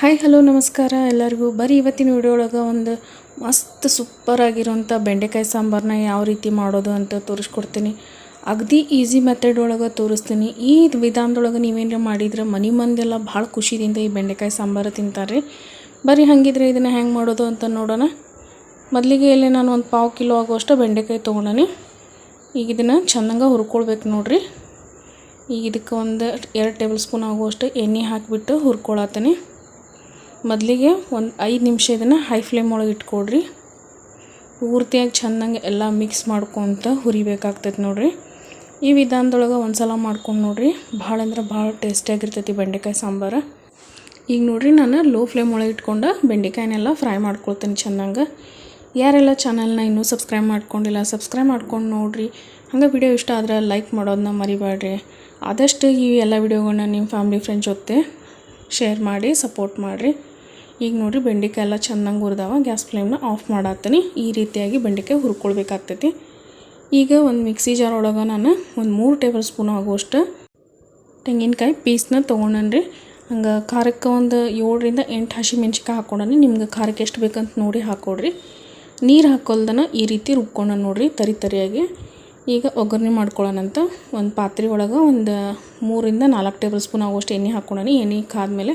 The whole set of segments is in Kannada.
ಹಾಯ್ ಹಲೋ ನಮಸ್ಕಾರ. ಎಲ್ಲರಿಗೂ ಬರೀ ಇವತ್ತಿನ ವಿಡಿಯೋ ಒಳಗೆ ಒಂದು ಮಸ್ತ್ ಸೂಪರ್ ಆಗಿರುವಂಥ ಬೆಂಡೆಕಾಯಿ ಸಾಂಬಾರನ್ನ ಯಾವ ರೀತಿ ಮಾಡೋದು ಅಂತ ತೋರಿಸ್ಕೊಡ್ತೀನಿ. ಅಗದಿ ಈಸಿ ಮೆಥಡ್ ಒಳಗೆ ತೋರಿಸ್ತೀನಿ. ಈ ವಿಧಾನದೊಳಗೆ ನೀವೇನು ಮಾಡಿದ್ರೆ ಮನೆ ಮಂದೆಲ್ಲ ಭಾಳ ಖುಷಿಯಿಂದ ಈ ಬೆಂಡೆಕಾಯಿ ಸಾಂಬಾರು ತಿಂತಾರೆ. ಬರೀ ಹಾಗಿದ್ರೆ ಇದನ್ನು ಹೆಂಗೆ ಮಾಡೋದು ಅಂತ ನೋಡೋಣ. ಮೊದಲಿಗೆ ಇಲ್ಲಿ ನಾನು ಒಂದು ಪಾವು ಕಿಲೋ ಆಗುವಷ್ಟು ಬೆಂಡೆಕಾಯಿ ತಗೊಂಡನಿ. ಈಗ ಇದನ್ನು ಚೆಂದಂಗೆ ಹುರ್ಕೊಳ್ಬೇಕು ನೋಡಿರಿ. ಈಗ ಇದಕ್ಕೆ ಒಂದು ಎರಡು ಟೇಬಲ್ ಸ್ಪೂನ್ ಆಗುವಷ್ಟು ಎಣ್ಣೆ ಹಾಕಿಬಿಟ್ಟು ಹುರ್ಕೊಳತ್ತೀನಿ ಮೊದಲಿಗೆ ಒಂದು ಐದು ನಿಮಿಷ ಇದನ್ನು ಹೈ ಫ್ಲೇಮ್ ಒಳಗೆ ಇಟ್ಕೊಡ್ರಿ. ಪೂರ್ತಿಯಾಗಿ ಚೆನ್ನಾಗಿ ಎಲ್ಲ ಮಿಕ್ಸ್ ಮಾಡ್ಕೊತ ಹುರಿಬೇಕಾಗ್ತೈತೆ ನೋಡಿರಿ. ಈ ವಿಧಾನದೊಳಗೆ ಒಂದು ಸಲ ಮಾಡ್ಕೊಂಡು ನೋಡಿರಿ. ಭಾಳ ಅಂದ್ರೆ ಭಾಳ ಟೇಸ್ಟಿಯಾಗಿರ್ತೈತಿ ಬೆಂಡೆಕಾಯಿ ಸಾಂಬಾರು. ಈಗ ನೋಡ್ರಿ ನಾನು ಲೋ ಫ್ಲೇಮ್ ಒಳಗೆ ಇಟ್ಕೊಂಡು ಬೆಂಡೆಕಾಯಿನೆಲ್ಲ ಫ್ರೈ ಮಾಡ್ಕೊಳ್ತೀನಿ ಚೆನ್ನಾಗಿ ಯಾರೆಲ್ಲ ಚಾನಲ್ನ ಇನ್ನೂ ಸಬ್ಸ್ಕ್ರೈಬ್ ಮಾಡ್ಕೊಂಡಿಲ್ಲ ಸಬ್ಸ್ಕ್ರೈಬ್ ಮಾಡ್ಕೊಂಡು ನೋಡಿರಿ. ಹಂಗೆ ವಿಡಿಯೋ ಇಷ್ಟ ಆದ್ರೆ ಲೈಕ್ ಮಾಡೋದನ್ನ ಮರಿಬೇಡ್ರಿ. ಆದಷ್ಟು ಈ ಎಲ್ಲ ವಿಡಿಯೋಗಳನ್ನ ನಿಮ್ಮ ಫ್ಯಾಮ್ಲಿ ಫ್ರೆಂಡ್ಸ್ ಜೊತೆ ಶೇರ್ ಮಾಡಿ ಸಪೋರ್ಟ್ ಮಾಡಿರಿ. ಈಗ ನೋಡಿರಿ ಬೆಂಡೆಕಾಯಿ ಎಲ್ಲ ಚೆನ್ನಾಗಿ ಹುರಿದಾವ. Gas ಫ್ಲೇಮ್ನ of ಮಾಡತ್ತೀನಿ. ಈ ರೀತಿಯಾಗಿ ಬೆಂಡೆಕಾಯಿ ಹುರ್ಕೊಳ್ಬೇಕಾಗ್ತೈತಿ. ಈಗ ಒಂದು ಮಿಕ್ಸಿ ಜಾರ್ ಒಳಗೆ ನಾನು ಒಂದು ಮೂರು ಟೇಬಲ್ ಸ್ಪೂನ್ ಆಗುವಷ್ಟು ತೆಂಗಿನಕಾಯಿ ಪೀಸ್ನ ತೊಗೊಂಡನ್ರಿ. ಹಂಗೆ ಖಾರಕ್ಕೆ ಒಂದು ಏಳರಿಂದ ಎಂಟು ಹಸಿ ಮೆಣ್ಸಿಕಾಯಿ ಹಾಕ್ಕೊಂಡನಿ ನಿಮ್ಗೆ ಖಾರಕ್ಕೆ ಎಷ್ಟು ಬೇಕಂತ ನೋಡಿ ಹಾಕ್ಕೊಡ್ರಿ ನೀರು ಹಾಕೋಲ್ದನ ಈ ರೀತಿ ರುಬ್ಕೊಂಡ ನೋಡ್ರಿ ತರಿ ತರಿಯಾಗಿ. ಈಗ ಒಗ್ಗರಣೆ ಮಾಡ್ಕೊಳ್ಳೋಣಂತ ಒಂದು ಪಾತ್ರೆ ಒಳಗೆ ಒಂದು ಮೂರಿಂದ ನಾಲ್ಕು ಟೇಬಲ್ ಸ್ಪೂನ್ ಆಗುವಷ್ಟು ಎಣ್ಣೆ ಹಾಕ್ಕೊಂಡನಿ ಎಣ್ಣೆ ಕಾದ್ಮೇಲೆ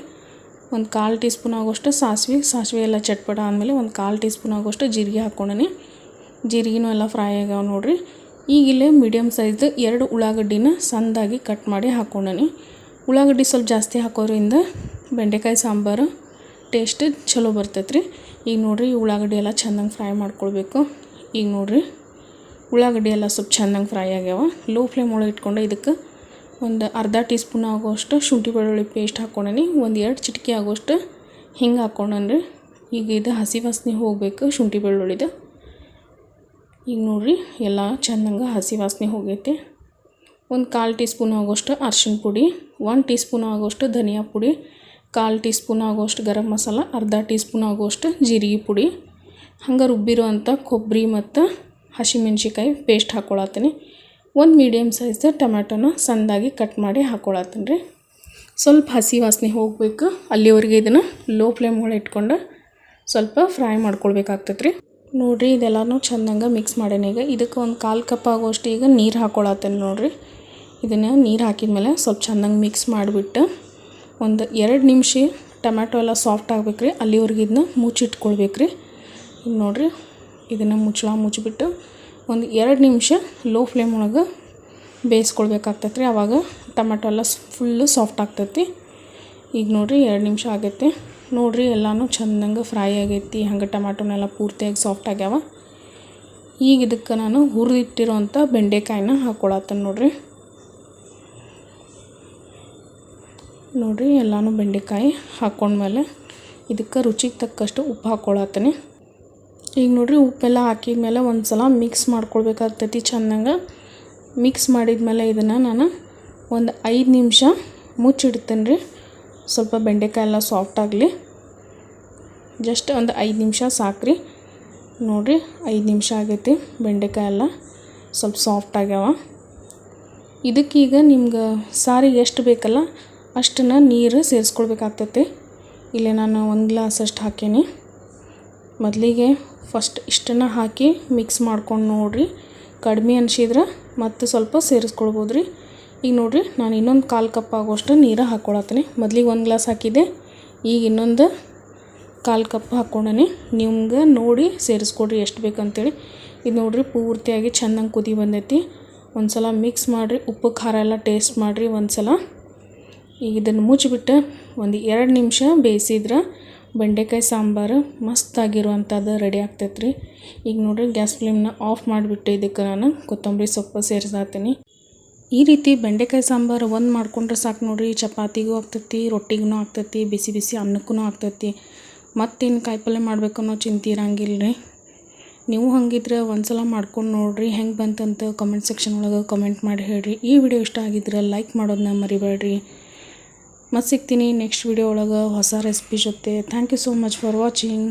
ಒಂದು ಕಾಲು ಟೀ ಸ್ಪೂನ್ ಆಗೋಷ್ಟು ಸಾಸಿವೆ ಸಾಸಿವೆ ಎಲ್ಲ ಚಟ್ಪಟ ಆದಮೇಲೆ ಒಂದು ಕಾಲು ಟೀ ಸ್ಪೂನ್ ಆಗೋಷ್ಟು ಜೀರಿಗೆ ಹಾಕ್ಕೊಂಡನಿ. ಜೀರಿಗೆನೂ ಎಲ್ಲ ಫ್ರೈ ಆಗ್ಯಾವ ನೋಡಿರಿ. ಈಗ ಇಲ್ಲೇ ಮೀಡಿಯಮ್ ಸೈಜ್ ಎರಡು ಉಳ್ಳಾಗಡ್ಡಿನ ಸಂದಾಗಿ ಕಟ್ ಮಾಡಿ ಹಾಕ್ಕೊಂಡನಿ. ಉಳ್ಳಾಗಡ್ಡಿ ಸ್ವಲ್ಪ ಜಾಸ್ತಿ ಹಾಕೋದ್ರಿಂದ ಬೆಂಡೆಕಾಯಿ ಸಾಂಬಾರು ಟೇಸ್ಟ್ ಚಲೋ ಬರ್ತೈತೆ ರೀ ಈಗ ನೋಡಿರಿ ಉಳ್ಳಾಗಡ್ಡಿ ಎಲ್ಲ ಚೆಂದಂಗೆ ಫ್ರೈ ಮಾಡ್ಕೊಳ್ಬೇಕು. ಈಗ ನೋಡಿರಿ, ಉಳ್ಳಾಗಡ್ಡಿ ಎಲ್ಲ ಸ್ವಲ್ಪ ಚೆನ್ನಾಗಿ ಫ್ರೈ ಆಗ್ಯಾವ. ಲೋ ಫ್ಲೇಮ್ ಒಳಗೆ ಇಟ್ಕೊಂಡು ಇದಕ್ಕೆ ಒಂದು ಅರ್ಧ ಟೀ ಸ್ಪೂನ್ ಆಗುವಷ್ಟು ಶುಂಠಿ ಬೆಳ್ಳುಳ್ಳಿ ಪೇಸ್ಟ್ ಹಾಕ್ಕೊಂಡೀನಿ, ಒಂದು ಎರಡು ಚಿಟಿಕೆ ಆಗುವಷ್ಟು ಹಿಂಗೆ ಹಾಕ್ಕೊಂಡನ್ರಿ. ಈಗ ಇದು ಹಸಿ ವಾಸನೆ ಹೋಗಬೇಕು ಶುಂಠಿ ಬೆಳ್ಳುಳ್ಳಿದು. ಈಗ ನೋಡಿರಿ, ಎಲ್ಲ ಚೆನ್ನಾಗಿ ಹಸಿ ವಾಸನೆ ಹೋಗೈತೆ. ಒಂದು ಕಾಲು ಟೀ ಸ್ಪೂನ್ ಆಗೋಷ್ಟು ಅರ್ಶಿಣ ಪುಡಿ, ಒಂದು ಟೀ ಸ್ಪೂನ್ ಆಗೋಷ್ಟು ಧನಿಯಾ ಪುಡಿ, ಕಾಲು ಟೀ ಸ್ಪೂನ್ ಆಗೋಷ್ಟು ಗರಂ ಮಸಾಲ, ಅರ್ಧ ಟೀ ಸ್ಪೂನ್ ಆಗೋಷ್ಟು ಜೀರಿಗೆ ಪುಡಿ. ಹಂಗೆ ರುಬ್ಬಿರೋ ಅಂಥ ಕೊಬ್ಬರಿ ಮತ್ತು ಹಸಿಮೆಣ್ಸಿಕಾಯಿ ಪೇಸ್ಟ್ ಹಾಕ್ಕೊಳತ್ತೀನಿ ಒಂದು ಮೀಡಿಯಮ್ ಸೈಜ್ ಟೊಮ್ಯಾಟೊನ ಸಣ್ಣದಾಗಿ ಕಟ್ ಮಾಡಿ ಹಾಕ್ಕೊಳತ್ತೀನಿ ರೀ ಸ್ವಲ್ಪ ಹಸಿ ವಾಸನೆ ಹೋಗಬೇಕು. ಅಲ್ಲಿವರೆಗೆ ಇದನ್ನು ಲೋ ಫ್ಲೇಮ್ ಒಳಗೆ ಇಟ್ಕೊಂಡು ಸ್ವಲ್ಪ ಫ್ರೈ ಮಾಡ್ಕೊಳ್ಬೇಕಾಗ್ತೈತೆ ರೀ ನೋಡಿರಿ, ಇದೆಲ್ಲನೂ ಚೆನ್ನಾಗಿ ಮಿಕ್ಸ್ ಈಗ ಇದಕ್ಕೆ ಒಂದು ಕಾಲು ಕಪ್ ಆಗೋಷ್ಟು ಈಗ ನೀರು ಹಾಕ್ಕೊಳತ್ತೇನೆ ನೋಡಿರಿ. ಇದನ್ನು ನೀರು ಹಾಕಿದ ಮೇಲೆ ಸ್ವಲ್ಪ ಚೆನ್ನಾಗಿ ಮಿಕ್ಸ್ ಮಾಡಿಬಿಟ್ಟು ಒಂದು ಎರಡು ನಿಮಿಷ ಟೊಮ್ಯಾಟೊ ಎಲ್ಲ ಸಾಫ್ಟ್ ಆಗ್ಬೇಕು ರೀ ಅಲ್ಲಿವರೆಗೆ ಇದನ್ನ ಮುಚ್ಚಿಟ್ಕೊಳ್ಬೇಕು ರೀ ನೋಡಿರಿ, ಇದನ್ನು ಮುಚ್ಚಳ ಮುಚ್ಚಿಬಿಟ್ಟು ಒಂದು ಎರಡು ನಿಮಿಷ ಲೋ ಫ್ಲೇಮ್ ಒಳಗೆ ಬೇಯಿಸ್ಕೊಳ್ಬೇಕಾಗ್ತೈತೆ ರೀ. ಆವಾಗ ಟೊಮೆಟೊ ಎಲ್ಲ ಫುಲ್ಲು ಸಾಫ್ಟ್ ಆಗ್ತೈತಿ. ಈಗ ನೋಡಿರಿ ಎರಡು ನಿಮಿಷ ಆಗೈತೆ. ನೋಡಿರಿ ಎಲ್ಲನೂ ಚೆನ್ನಾಗಿ ಫ್ರೈ ಆಗೈತಿ. ಹಂಗೆ ಟೊಮೆಟೊನೆಲ್ಲ ಪೂರ್ತಿಯಾಗಿ ಸಾಫ್ಟ್ ಆಗ್ಯಾವ. ಈಗ ಇದಕ್ಕೆ ನಾನು ಹುರಿದಿಟ್ಟಿರೋಂಥ ಬೆಂಡೆಕಾಯಿನ ಹಾಕ್ಕೊಳತ್ತೇನೆ ನೋಡಿರಿ. ನೋಡಿರಿ ಎಲ್ಲನೂ ಬೆಂಡೆಕಾಯಿ ಹಾಕ್ಕೊಂಡ್ಮೇಲೆ ಇದಕ್ಕೆ ರುಚಿಗೆ ತಕ್ಕಷ್ಟು ಉಪ್ಪು ಹಾಕ್ಕೊಳತ್ತೀನಿ ಈಗ ನೋಡಿರಿ ಉಪ್ಪೆಲ್ಲ ಹಾಕಿದ್ಮೇಲೆ ಒಂದು ಸಲ ಮಿಕ್ಸ್ ಮಾಡ್ಕೊಳ್ಬೇಕಾಗ್ತೈತಿ ಚೆನ್ನಾಗ. ಮಿಕ್ಸ್ ಮಾಡಿದ್ಮೇಲೆ ಇದನ್ನು ನಾನು ಒಂದು ಐದು ನಿಮಿಷ ಮುಚ್ಚಿಡ್ತೇನೆ ರೀ ಸ್ವಲ್ಪ ಬೆಂಡೆಕಾಯಿ ಎಲ್ಲ ಸಾಫ್ಟ್ ಆಗಲಿ. ಜಸ್ಟ್ ಒಂದು ಐದು ನಿಮಿಷ ಸಾಕ್ರಿ. ನೋಡಿರಿ ಐದು ನಿಮಿಷ ಆಗೈತಿ ಬೆಂಡೆಕಾಯಿ ಎಲ್ಲ ಸ್ವಲ್ಪ ಸಾಫ್ಟ್ ಆಗ್ಯಾವ. ಇದಕ್ಕೀಗ ನಿಮ್ಗೆ ಸಾರಿಗೆ ಎಷ್ಟು ಬೇಕಲ್ಲ ಅಷ್ಟನ್ನು ನೀರು ಸೇರಿಸ್ಕೊಳ್ಬೇಕಾಗ್ತೈತಿ. ಇಲ್ಲಿ ನಾನು ಒಂದು ಗ್ಲಾಸ್ ಅಷ್ಟು ಹಾಕೀನಿ. ಮೊದಲಿಗೆ ಫಸ್ಟ್ ಇಷ್ಟನ್ನು ಹಾಕಿ ಮಿಕ್ಸ್ ಮಾಡ್ಕೊಂಡು ನೋಡಿರಿ. ಕಡಿಮೆ ಅನಿಸಿದ್ರೆ ಮತ್ತು ಸ್ವಲ್ಪ ಸೇರಿಸ್ಕೊಳ್ಬೋದು ರೀ ಈಗ ನೋಡಿರಿ, ನಾನು ಇನ್ನೊಂದು ಕಾಲು ಕಪ್ ಆಗೋಷ್ಟು ನೀರು ಹಾಕ್ಕೊಳತ್ತೀನಿ ಮೊದಲಿಗೆ ಒಂದು ಗ್ಲಾಸ್ ಹಾಕಿದ್ದೆ, ಈಗ ಇನ್ನೊಂದು ಕಾಲು ಕಪ್ ಹಾಕ್ಕೊಂಡನಿ ನಿಮ್ಗೆ ನೋಡಿ ಸೇರಿಸ್ಕೊಡ್ರಿ ಎಷ್ಟು ಬೇಕಂತೇಳಿ. ಇದು ನೋಡಿರಿ ಪೂರ್ತಿಯಾಗಿ ಚೆನ್ನಾಗಿ ಕುದಿ ಬಂದೈತಿ. ಒಂದು ಸಲ ಮಿಕ್ಸ್ ಮಾಡಿರಿ ಉಪ್ಪು ಖಾರ ಎಲ್ಲ ಟೇಸ್ಟ್ ಮಾಡಿರಿ ಒಂದು ಸಲ ಈಗ ಇದನ್ನು ಮುಚ್ಚಿಬಿಟ್ಟು ಒಂದು ಎರಡು ನಿಮಿಷ ಬೇಯಿಸಿದ್ರೆ ಬೆಂಡೆಕಾಯಿ ಸಾಂಬಾರು ಮಸ್ತಾಗಿರುವಂಥದ್ದು ರೆಡಿ ಆಗ್ತೈತೆ ರೀ ಈಗ ನೋಡಿರಿ ಗ್ಯಾಸ್ ಫ್ಲೇಮ್ನ ಆಫ್ ಮಾಡಿಬಿಟ್ಟು ಇದಕ್ಕೆ ನಾನು ಕೊತ್ತಂಬರಿ ಸೊಪ್ಪು ಸೇರಿಸಾತೀನಿ. ಈ ರೀತಿ ಬೆಂಡೆಕಾಯಿ ಸಾಂಬಾರು ಒಂದು ಮಾಡ್ಕೊಂಡ್ರೆ ಸಾಕು ನೋಡಿರಿ, ಚಪಾತಿಗೂ ಆಗ್ತೈತಿ, ರೊಟ್ಟಿಗೂ ಆಗ್ತೈತಿ, ಬಿಸಿ ಬಿಸಿ ಅನ್ನಕ್ಕೂ ಆಗ್ತೈತಿ. ಮತ್ತೇನು ಕಾಯಿಪಲ್ಯ ಮಾಡಬೇಕು ಅನ್ನೋ ಚಿಂತೆ ಇರಂಗಿಲ್ಲ ರೀ ನೀವು ಹಂಗಿದ್ರೆ ಒಂದು ಸಲ ಮಾಡ್ಕೊಂಡು ನೋಡಿರಿ, ಹೆಂಗೆ ಬಂತಂತ ಕಮೆಂಟ್ ಸೆಕ್ಷನ್ ಒಳಗೆ ಕಮೆಂಟ್ ಮಾಡಿ ಹೇಳಿರಿ. ಈ ವಿಡಿಯೋ ಇಷ್ಟ ಆಗಿದ್ರೆ ಲೈಕ್ ಮಾಡೋದನ್ನ ಮರಿಬೇಡ್ರಿ. ಮತ್ತು ಸಿಗ್ತೀನಿ ನೆಕ್ಸ್ಟ್ ವಿಡಿಯೋ ಒಳಗೆ ಹೊಸ ರೆಸಿಪಿ ಜೊತೆ. Thank you so much for watching